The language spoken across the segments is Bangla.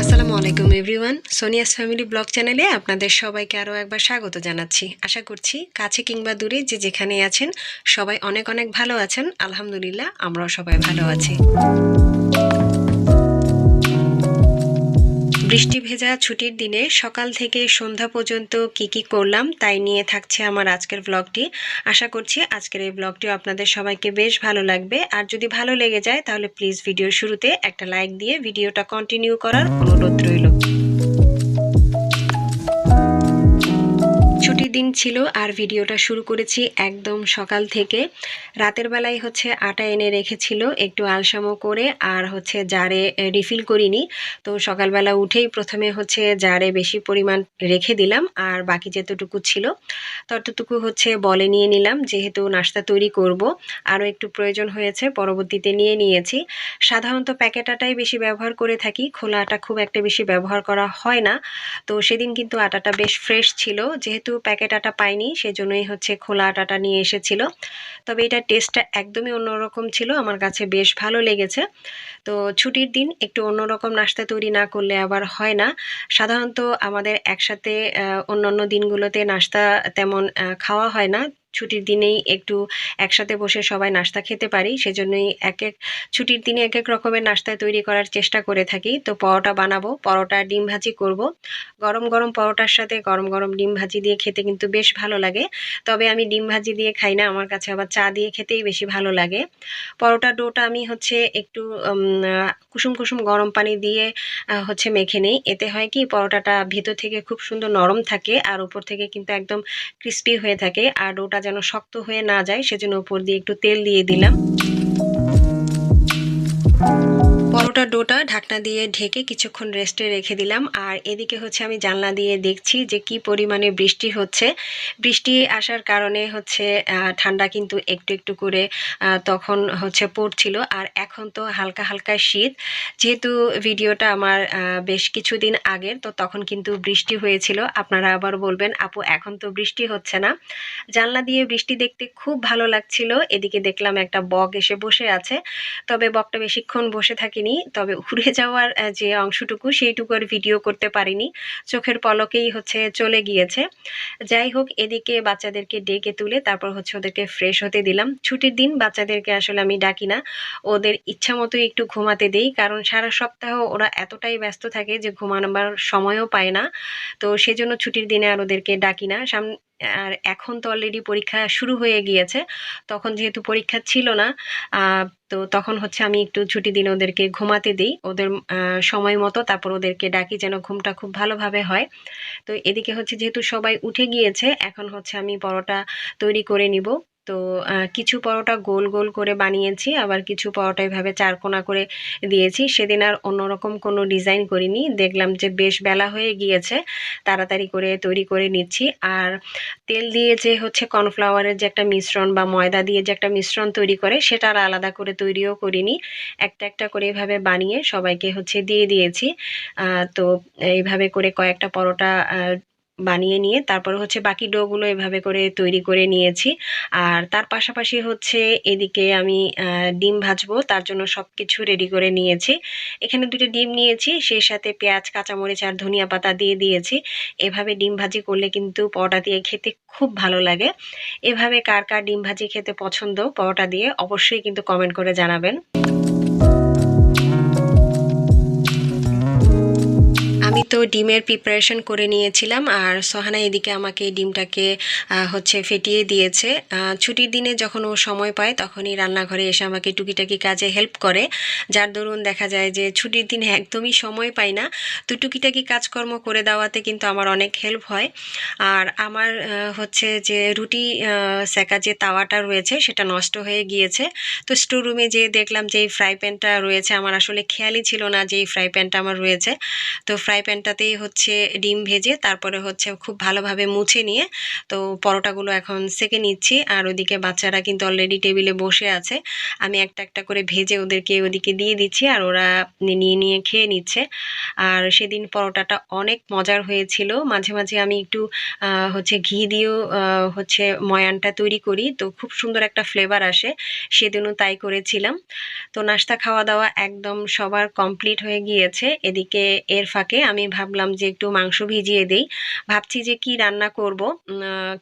আসসালামু আলাইকুম এভরিওয়ান সোনিয়াস ফ্যামিলি ব্লগ চ্যানেলে আপনাদের সবাইকে আরও একবার স্বাগত জানাচ্ছি। আশা করছি কাছে কিংবা দূরে যে যেখানে আছেন, সবাই অনেক অনেক ভালো আছেন। আলহামদুলিল্লাহ, আমরাও সবাই ভালো আছি। বৃষ্টি ভেজা ছুটির দিনে সকাল থেকে সন্ধ্যা পর্যন্ত কি কি করলাম তাই নিয়ে থাকছে আমার আজকের ব্লগটি আশা করছি আজকের এই ব্লগটি আপনাদের সবাইকে বেশ ভালো লাগবে। আর যদি ভালো লেগে যায় তাহলে প্লিজ ভিডিও শুরুতে একটা লাইক দিয়ে ভিডিওটা কন্টিনিউ করার অনুরোধ রইল। দিন ছিল আর ভিডিওটা শুরু করেছি একদম সকাল থেকে। রাতের বেলায় হচ্ছে আটা এনে রেখেছিল, একটু আলসামো করে আর হচ্ছে জারে রিফিল করিনি। তো সকালবেলা উঠেই প্রথমে হচ্ছে জারে বেশি পরিমাণ রেখে দিলাম আর বাকি যতটুকু ছিল ততটুকু হচ্ছে বলে নিয়ে নিলাম, যেহেতু নাস্তা তৈরি করব। আরও একটু প্রয়োজন হয়েছে, পরবর্তীতে নিয়ে নিয়েছি। সাধারণত প্যাকেট আটাই বেশি ব্যবহার করে থাকি, খোলা আটা খুব একটা বেশি ব্যবহার করা হয় না। তো সেদিন কিন্তু আটাটা বেশ ফ্রেশ ছিল, যেহেতু প্যাকেট আটা পাইনি, সেজন্যই হচ্ছে খোলা আটাটা নিয়ে এসেছিল। তবে এটা টেস্টটা একদমই অন্যরকম ছিল, আমার কাছে বেশ ভালো লেগেছে। তো ছুটির দিন একটু অন্যরকম নাস্তা তৈরি না করলে আবার হয় না। সাধারণত আমাদের একসাথে অন্যান্য দিনগুলোতে নাস্তা তেমন খাওয়া হয় না। ছুটির দিনেই একটু একসাথে বসে সবাই নাস্তা খেতে পারি, সেজন্যই এক এক ছুটির দিনে এক এক রকমের নাস্তা তৈরি করার চেষ্টা করে থাকি। তো পরোটা বানাবো, পরোটা ডিম ভাজি করব। গরম গরম পরোটার সাথে গরম গরম ডিম ভাজি দিয়ে খেতে কিন্তু বেশ ভালো লাগে। তবে আমি ডিম ভাজি দিয়ে খাই না, আমার কাছে আবার চা দিয়ে খেতেই বেশি ভালো লাগে। পরোটা ডোটা আমি হচ্ছে একটু কুসুম কুসুম গরম পানি দিয়ে হচ্ছে মেখে নেই। এতে হয় কি, পরোটাটা ভেতর থেকে খুব সুন্দর নরম থাকে, আর উপর থেকে কিন্তু একদম ক্রিস্পি হয়ে থাকে। আর ডোটা যেন শক্ত হয়ে না যায় সেজন্য উপর দিয়ে একটু তেল দিয়ে দিলাম। পরোটা ডোটা ঢাকনা দিয়ে ঢেকে কিছুক্ষণ রেস্টে রেখে দিলাম। আর এদিকে হচ্ছে আমি জানলা দিয়ে দেখছি যে কি পরিমাণে বৃষ্টি হচ্ছে। বৃষ্টি আসার কারণে হচ্ছে ঠান্ডা কিন্তু একটু একটু করে তখন হচ্ছে পড়ছিল। আর এখন তো হালকা হালকা শীত। যেহেতু ভিডিওটা আমার বেশ কিছুদিন আগের, তো তখন কিন্তু বৃষ্টি হয়েছিল। আপনারা আবার বলবেন, আপু, এখন তো বৃষ্টি হচ্ছে না? জানলা দিয়ে বৃষ্টি দেখতে খুব ভালো লাগছিল। এদিকে দেখলাম একটা বক এসে বসে আছে। তবে বকটা বেশিক্ষণ বসে থাকিনি। তবে উড়ে যাওয়ার যে অংশটুকু সেইটুকু আর ভিডিও করতে পারিনি। চোখের পলকেই হচ্ছে চলে গিয়েছে। যাই হোক, এদিকে বাচ্চাদেরকে ডেকে তুলে তারপর হচ্ছে ওদেরকে ফ্রেশ হতে দিলাম। ছুটির দিন বাচ্চাদেরকে আসলে আমি ডাকি না। ওদের ইচ্ছা মতো একটু ঘুমাতে দিই, কারণ সারা সপ্তাহ ওরা এতটাই ব্যস্ত থাকে যে ঘুমানোবার সময়ও পায় না। তো সেজন্য ছুটির দিনে আর ওদেরকে ডাকি না। সামনে আর এখন তো অলরেডি পরীক্ষা শুরু হয়ে গিয়েছে। তখন যেহেতু পরীক্ষা ছিল না তো তখন হচ্ছে আমি একটু ছুটি দিন ওদেরকে ঘুমাতে দিই। ওদের সময় মতো তারপর ওদেরকে ডাকি যেন ঘুমটা খুব ভালোভাবে হয়। তো এদিকে হচ্ছে যেহেতু সবাই উঠে গিয়েছে, এখন হচ্ছে আমি পরোটা তৈরি করে নিব। তো কিছু পরোটা গোল গোল করে বানিয়েছি, আবার কিছু পরোটা এভাবে চারকোনা করে দিয়েছি। সেদিন আর অন্যরকম কোনো ডিজাইন করিনি। দেখলাম যে বেশ বেলা হয়ে গিয়েছে, তাড়াতাড়ি করে তৈরি করে নিচ্ছি। আর তেল দিয়ে যে হচ্ছে কর্নফ্লাওয়ারের যে একটা মিশ্রণ বা ময়দা দিয়ে যে একটা মিশ্রণ তৈরি করে, সেটা আর আলাদা করে তৈরিও করিনি। একটা একটা করে এভাবে বানিয়ে সবাইকে হচ্ছে দিয়ে দিয়েছি। তো এইভাবে করে কয়েকটা পরোটা বানিয়ে নিয়ে তারপর হচ্ছে বাকি ডোগুলো এভাবে করে তৈরি করে নিয়েছি। আর তার পাশাপাশি হচ্ছে এদিকে আমি ডিম ভাজবো, তার জন্য সব কিছু রেডি করে নিয়েছি। এখানে দুটো ডিম নিয়েছি, সেই সাথে পেঁয়াজ, কাঁচামরিচ আর ধনিয়া পাতা দিয়ে দিয়েছি। এভাবে ডিম ভাজি করলে কিন্তু পরোটা দিয়ে খেতে খুব ভালো লাগে। এভাবে কার কার ডিম ভাজি খেতে পছন্দ, পরোটা দিয়ে অবশ্যই কিন্তু কমেন্ট করে জানাবেন। তো ডিমের প্রিপারেশন করে নিয়েছিলাম আর সোহানা এদিকে আমাকে ডিমটাকে হচ্ছে ফেটিয়ে দিয়েছে। ছুটির দিনে যখন ও সময় পায় তখনই রান্নাঘরে এসে আমাকে টুকিটাকি কাজে হেল্প করে। যার দরুন দেখা যায় যে ছুটির দিনে একদমই সময় পাই না। তো টুকিটাকি কাজকর্ম করে দেওয়াতে কিন্তু আমার অনেক হেল্প হয়। আর আমার হচ্ছে যে রুটি সেকা যে তাওয়াটা রয়েছে সেটা নষ্ট হয়ে গিয়েছে। তো স্টোর রুমে যেয়ে দেখলাম যে এই ফ্রাই প্যানটা রয়েছে। আমার আসলে খেয়ালই ছিল না যে এই ফ্রাই প্যানটা আমার রয়েছে। তো ফ্রাই প্যানটা প্যানটাতেই হচ্ছে ডিম ভেজে, তারপরে হচ্ছে খুব ভালোভাবে মুছে নিয়ে তো পরোটাগুলো এখন সেকে নিচ্ছি। আর ওদিকে বাচ্চারা কিন্তু অলরেডি টেবিলে বসে আছে। আমি একটা একটা করে ভেজে ওদেরকে ওদিকে দিয়ে দিচ্ছি আর ওরা নিয়ে নিয়ে খেয়ে নিচ্ছে। আর সেদিন পরোটাটা অনেক মজার হয়েছিল। মাঝে মাঝে আমি একটু হচ্ছে ঘি দিয়েও হচ্ছে ময়ানটা তৈরি করি। তো খুব সুন্দর একটা ফ্লেভার আসে। সেদিনও তাই করেছিলাম। তো নাস্তা খাওয়া দাওয়া একদম সবার কমপ্লিট হয়ে গিয়েছে। এদিকে এর ফাঁকে আমি ভাবলাম যে একটু মাংস ভিজিয়ে দিই। ভাবছি যে কি রান্না করব?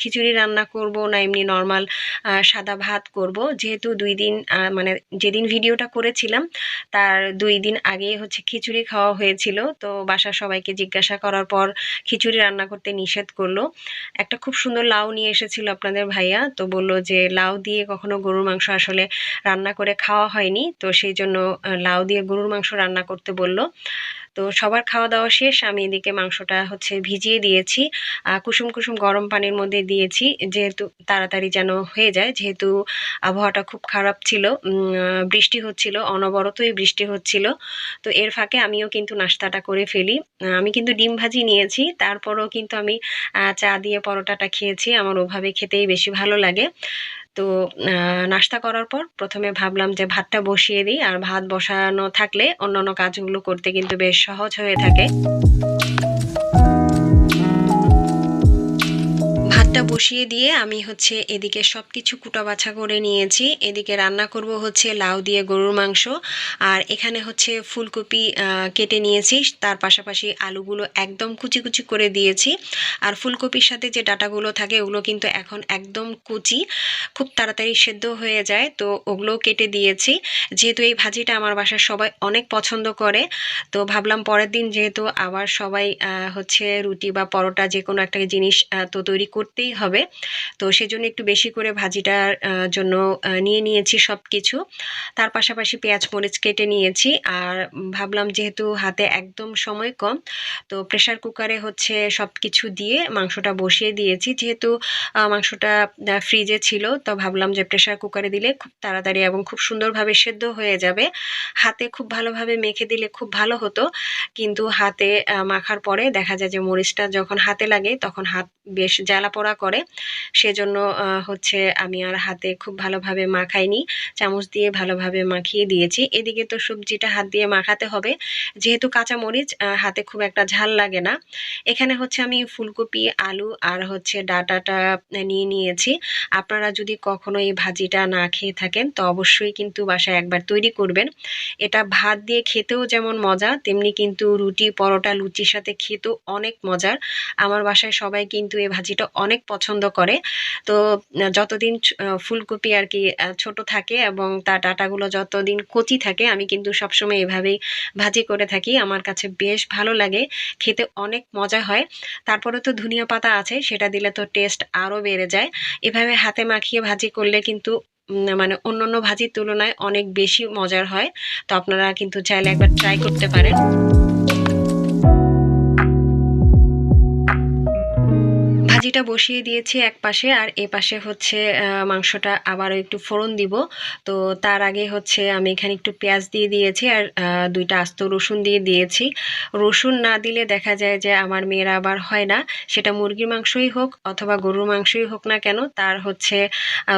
খিচুড়ি রান্না করব না এমনি নর্মাল সাদা ভাত করব। যেহেতু দুই দিন মানে যেদিন ভিডিওটা করেছিলাম, তার দুই দিন আগেই হচ্ছে খিচুড়ি খাওয়া হয়েছিল। তো বাসার সবাইকে জিজ্ঞাসা করার পর খিচুড়ি রান্না করতে নিষেধ করল। একটা খুব সুন্দর লাউ নিয়ে এসেছিল আপনাদের ভাইয়া। তো বলল যে লাউ দিয়ে কখনো গরুর মাংস আসলে রান্না করে খাওয়া হয়নি। তো সেই জন্য লাউ দিয়ে গরুর মাংস রান্না করতে বলল। তো সবার খাওয়া দাওয়া শেষ, আমি এদিকে মাংসটা হচ্ছে ভিজিয়ে দিয়েছি। কুসুম কুসুম গরম পানির মধ্যে দিয়েছি, যেহেতু তাড়াতাড়ি যেন হয়ে যায়, যেহেতু আবহাওয়াটা খুব খারাপ ছিল বৃষ্টি হচ্ছিল, অনবরতই বৃষ্টি হচ্ছিল। তো এর ফাঁকে আমিও কিন্তু নাস্তাটা করে ফেলি। আমি কিন্তু ডিম ভাজি নিয়েছি, তারপরও কিন্তু আমি চা দিয়ে পরোটাটা খেয়েছি, আমার ওভাবে খেতেই বেশি ভালো লাগে। তো নাস্তা করার পর প্রথমে ভাবলাম যে ভাতটা বসিয়ে দিই, আর ভাত বসানো থাকলে অন্যান্য কাজগুলো করতে কিন্তু বেশ সহজ হয়ে থাকে। ভাতটা বসিয়ে দিয়ে আমি হচ্ছে এদিকে সব কিছু কুটা বাছা করে নিয়েছি। এদিকে রান্না করব হচ্ছে লাউ দিয়ে গরুর মাংস। আর এখানে হচ্ছে ফুলকপি কেটে নিয়েছি। তার পাশাপাশি আলুগুলো একদম কুচি কুচি করে দিয়েছি। আর ফুলকপির সাথে যে ডাটাগুলো থাকে, ওগুলো কিন্তু এখন একদম কুচি, খুব তাড়াতাড়ি সেদ্ধ হয়ে যায়। তো ওগুলো কেটে দিয়েছি। যেহেতু এই ভাজিটা আমার বাসার সবাই অনেক পছন্দ করে, তো ভাবলাম পরের দিন যেহেতু আবার সবাই হচ্ছে রুটি বা পরোটা যে কোনো একটা জিনিস তো তৈরি করতেই হবে। তো সেজন্য একটু বেশি করে ভাজিটার জন্য নিয়ে নিয়েছি সব কিছু তার পাশাপাশি পেঁয়াজ মরিচ কেটে নিয়েছি আর ভাবলাম যেহেতু হাতে একদম সময় কম, তো প্রেশার কুকারে হচ্ছে সব কিছু দিয়ে মাংসটা বসিয়ে দিয়েছি। যেহেতু মাংসটা ফ্রিজে ছিল, তো ভাবলাম যে প্রেশার কুকারে দিলে খুব তাড়াতাড়ি এবং খুব সুন্দরভাবে সেদ্ধ হয়ে যাবে। হাতে খুব ভালোভাবে মেখে দিলে খুব ভালো হতো, কিন্তু হাতে মাখার পরে দেখা যায় যে মরিচটা যখন হাতে লাগে, তখন হাত বেশ জ্বালা পড়া করে। সেজন্য হচ্ছে আমি আর হাতে খুব ভালোভাবে মাখাইনি। চামচ দিয়ে ভালোভাবে মাখিয়ে দিয়েছি। এদিকে তো সবজিটা হাত দিয়ে মাখাতে হবে। যেহেতু কাঁচা মরিচ হাতে খুব একটা ঝাল লাগে না। এখানে হচ্ছে আমি ফুলকপি, আলু আর হচ্ছে ডাটাটা নিয়ে নিয়েছি। আপনারা যদি কখনো এই ভাজিটা না খেয়ে থাকেন, তো অবশ্যই কিন্তু বাসায় একবার তৈরি করবেন। এটা ভাত দিয়ে খেতেও যেমন মজা, তেমনি কিন্তু রুটি, পরোটা, লুচির সাথে খেতেও অনেক মজার। আমার বাসায় সবাই কিন্তু এই ভাজিটা অনেক পছন্দ করে। তো, যতদিন ফুলকপি আর কি ছোট থাকে এবং তার ডাটাগুলো যতদিন কচি থাকে, আমি কিন্তু সবসময় এভাবেই ভাজি করে থাকি। আমার কাছে বেশ ভালো লাগে, খেতে অনেক মজা হয়। তারপরে তো ধনিয়া পাতা আছে, সেটা দিলে তো টেস্ট আরও বেড়ে যায়। এভাবে হাতে মাখিয়ে ভাজি করলে কিন্তু মানে অন্য অন্য ভাজির তুলনায় অনেক বেশি মজার হয়। তো আপনারা কিন্তু চাইলে একবার ট্রাই করতে পারেন। ভাজিটা বসিয়ে দিয়েছি এক পাশে, আর এ পাশে হচ্ছে মাংসটা আবারও একটু ফোড়ন দিব। তো তার আগে হচ্ছে আমি এখানে একটু পেঁয়াজ দিয়ে দিয়েছি, আর দুইটা আস্ত রসুন দিয়ে দিয়েছি। রসুন না দিলে দেখা যায় যে আমার মেয়েরা আবার হয় না। সেটা মুরগির মাংসই হোক অথবা গরুর মাংসই হোক না কেন, তার হচ্ছে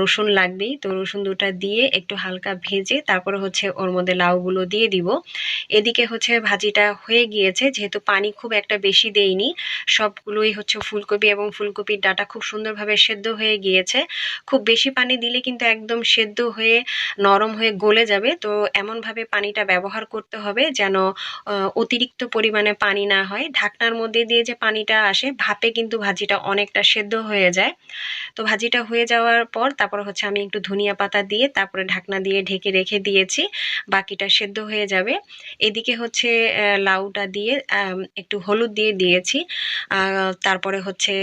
রসুন লাগবেই। তো রসুন দুটা দিয়ে একটু হালকা ভেজে তারপরে হচ্ছে ওর মধ্যে লাউগুলো দিয়ে দিব। এদিকে হচ্ছে ভাজিটা হয়ে গিয়েছে, যেহেতু পানি খুব একটা বেশি দেইনি, সবগুলোই হচ্ছে ফুলকপি এবং ফুল ফুলকপির ডাটা খুব সুন্দরভাবে সেদ্ধ হয়ে গিয়েছে। খুব বেশি পানি দিলে কিন্তু একদম সেদ্ধ হয়ে, নরম হয়ে গলে যাবে। তো এমনভাবে পানিটা ব্যবহার করতে হবে যেন অতিরিক্ত পরিমাণে পানি না হয়। ঢাকনার মধ্যে দিয়ে যে পানিটা আসে, ভাপে কিন্তু ভাজিটা অনেকটা সেদ্ধ হয়ে যায়। তো ভাজিটা হয়ে যাওয়ার পর তারপর হচ্ছে আমি একটু ধনিয়া পাতা দিয়ে তারপরে ঢাকনা দিয়ে ঢেকে রেখে দিয়েছি। বাকিটা সেদ্ধ হয়ে যাবে। এদিকে হচ্ছে লাউটা দিয়ে একটু হলুদ দিয়ে দিয়েছি। তারপরে হচ্ছে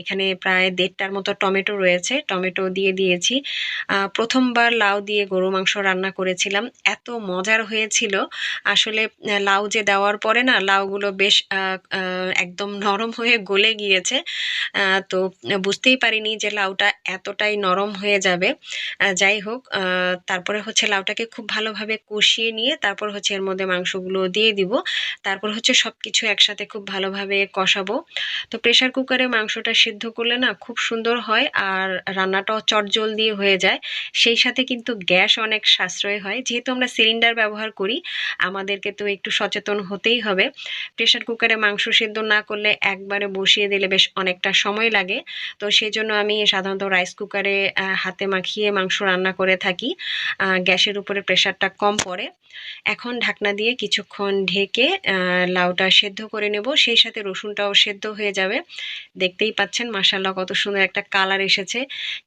এখানে প্রায় দেড়টার মতো টমেটো রয়েছে। টমেটো দিয়ে দিয়েছি। প্রথমবার লাউ দিয়ে গরু মাংস রান্না করেছিলাম। এত মজার হয়েছিল। আসলে লাউ যে দেওয়ার পরে না, লাউগুলো বেশ একদম নরম হয়ে গলে গিয়েছে। তো বুঝতেই পারিনি যে লাউটা এতটাই নরম হয়ে যাবে। যাই হোক তারপরে হচ্ছে লাউটাকে খুব ভালোভাবে কষিয়ে নিয়ে তারপর হচ্ছে এর মধ্যে মাংসগুলো দিয়ে দিব। তারপর হচ্ছে সব কিছু একসাথে খুব ভালোভাবে কষাবো। তো প্রেশার কুকারে মাংসটা সিদ্ধ করলে না খুব সুন্দর হয় আর রান্নাটাও চটজল দিয়ে হয়ে যায়। সেই সাথে কিন্তু গ্যাস অনেক সাশ্রয় হয়। যেহেতু আমরা সিলিন্ডার ব্যবহার করি, আমাদেরকে তো একটু সচেতন হতেই হবে। প্রেশার কুকারে মাংস সিদ্ধ না করলে একবারে বসিয়ে দিলে বেশ অনেকটা সময় লাগে। তো সেই জন্য আমি সাধারণত রাইস কুকারে হাতে মাখিয়ে মাংস রান্না করে থাকি। গ্যাসের উপরে প্রেশারটা কম পড়ে। এখন ঢাকনা দিয়ে কিছুক্ষণ ঢেকে লাউটা সেদ্ধ করে নেব। সেই সাথে রসুনটাও সেদ্ধ হয়ে যাবে। দেখতেই পাচ্ছেন মাসাল্লাহ কত সুন্দর একটা কালার এসেছে।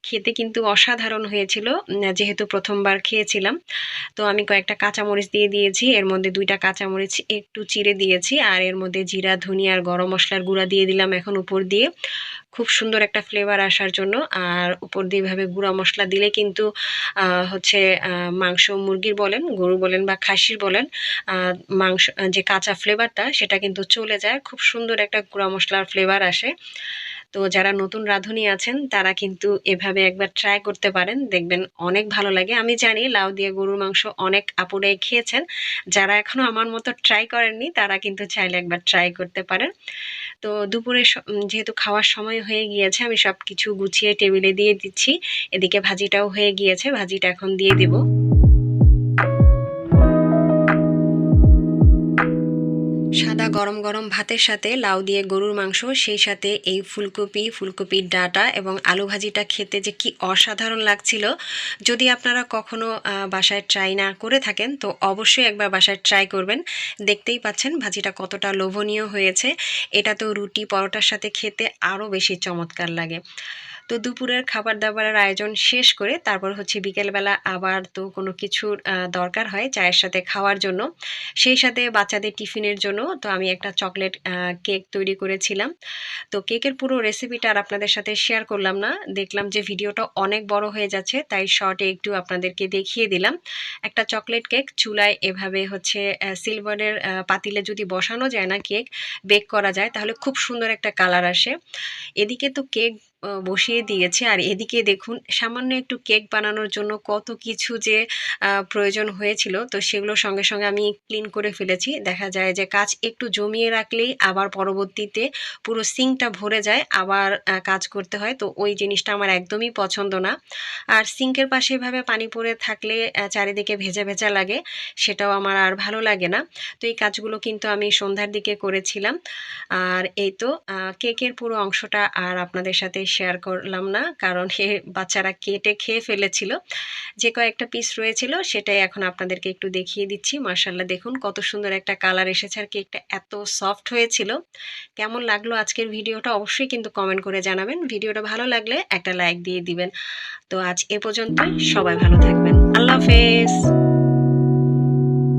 খেতে কিন্তু অসাধারণ হয়েছিল যেহেতু প্রথমবার খেয়েছিলাম। তো আমি কয়েকটা কাঁচামরিচ দিয়ে দিয়েছি, এর মধ্যে দুইটা কাঁচামরিচ একটু চিড়ে দিয়েছি, আর এর মধ্যে জিরা, ধনিয়া আর গরম মশলার গুঁড়া দিয়ে দিলাম এখন উপর দিয়ে। খুব সুন্দর একটা ফ্লেভার আসার জন্য, আর উপর দিয়ে এভাবে গুঁড়া মশলা দিলে কিন্তু হচ্ছে মাংস মুরগির বলেন, গরু বলেন বা খাসির বলেন মাংস, যে কাঁচা ফ্লেভারটা সেটা কিন্তু চলে যায়। খুব সুন্দর একটা গুঁড়া মশলার ফ্লেভার আসে। তো যারা নতুন রাঁধুনি আছেন, তারা কিন্তু এভাবে একবার ট্রাই করতে পারেন। দেখবেন অনেক ভালো লাগে। আমি জানি লাউ দিয়ে গরুর মাংস অনেক আপুরাই খেয়েছেন। যারা এখনও আমার মতো ট্রাই করেননি, তারা কিন্তু চাইলে একবার ট্রাই করতে পারেন। তো দুপুরে যেহেতু খাওয়ার সময় হয়ে গিয়েছে, আমি সব কিছু গুছিয়ে টেবিলে দিয়ে দিচ্ছি। এদিকে ভাজিটাও হয়ে গিয়েছে, ভাজিটা এখন দিয়ে দিব। সাদা গরম গরম ভাতের সাথে লাউ দিয়ে গরুর মাংস, সেই সাথে এই ফুলকপি, ফুলকপির ডাঁটা এবং আলু ভাজিটা খেতে যে কি অসাধারণ লাগছিল। যদি আপনারা কখনো বাসায় ট্রাই না করে থাকেন, তো অবশ্যই একবার বাসায় ট্রাই করবেন। দেখতেই পাচ্ছেন ভাজিটা কতটা লোভনীয় হয়েছে। এটা তো রুটি পরোটার সাথে খেতে আরও বেশি চমৎকার লাগে। তো দুপুরের খাবার দাবারের আয়োজন শেষ করে তারপর হচ্ছে বিকেলবেলা আবার তো কোনো কিছুর দরকার হয় চায়ের সাথে খাওয়ার জন্য। সেই সাথে বাচ্চাদের টিফিনের জন্য তো আমি একটা চকলেট কেক তৈরি করেছিলাম। তো কেকের পুরো রেসিপিটা আর আপনাদের সাথে শেয়ার করলাম না। দেখলাম যে ভিডিওটা অনেক বড় হয়ে যাচ্ছে, তাই শর্টে একটু আপনাদেরকে দেখিয়ে দিলাম। একটা চকলেট কেক চুলায় এভাবে হচ্ছে সিলভারের পাতিলে যদি বসানো যায় না কেক, বেক করা যায়, তাহলে খুব সুন্দর একটা কালার আসে। এদিকে তো কেক বসিয়ে দিয়েছে। আর এদিকে দেখুন, সামান্য একটু কেক বানানোর জন্য কত কিছু যে প্রয়োজন হয়েছিল, তো সেগুলো সঙ্গে সঙ্গে আমি ক্লিন করে ফেলেছি। দেখা যায় যে, কাজ একটু জমিয়ে রাখলেই আবার পরবর্তীতে পুরো সিঙ্কটা ভরে যায়, আবার কাজ করতে হয়। তো ওই জিনিসটা আমার একদমই পছন্দ না। আর সিঙ্কের পাশে এভাবে পানি পড়ে থাকলে চারিদিকে ভেজা ভেজা লাগে, সেটাও আমার আর ভালো লাগে না। তো এই কাজগুলো কিন্তু আমি সন্ধ্যার দিকে করেছিলাম। আর এই তো কেকের পুরো অংশটা আর আপনাদের সাথে শেয়ার করলাম না, কারণ এ বাচ্চারা কেটে খেয়ে ফেলেছিল। যে কয়েকটা পিস রয়েছিল সেটাই এখন আপনাদেরকে একটু দেখিয়ে দিচ্ছি। মার্শাল্লাহ দেখুন কত সুন্দর একটা কালার এসেছে আর কেকটা এত সফট হয়েছিল। কেমন লাগল আজকের ভিডিওটা অবশ্যই কিন্তু কমেন্ট করে জানাবেন। ভিডিওটা ভালো লাগলে একটা লাইক দিয়ে দিবেন। তো আজ এ পর্যন্তই, সবাই ভালো থাকবেন। আল্লাহ হাফেজ।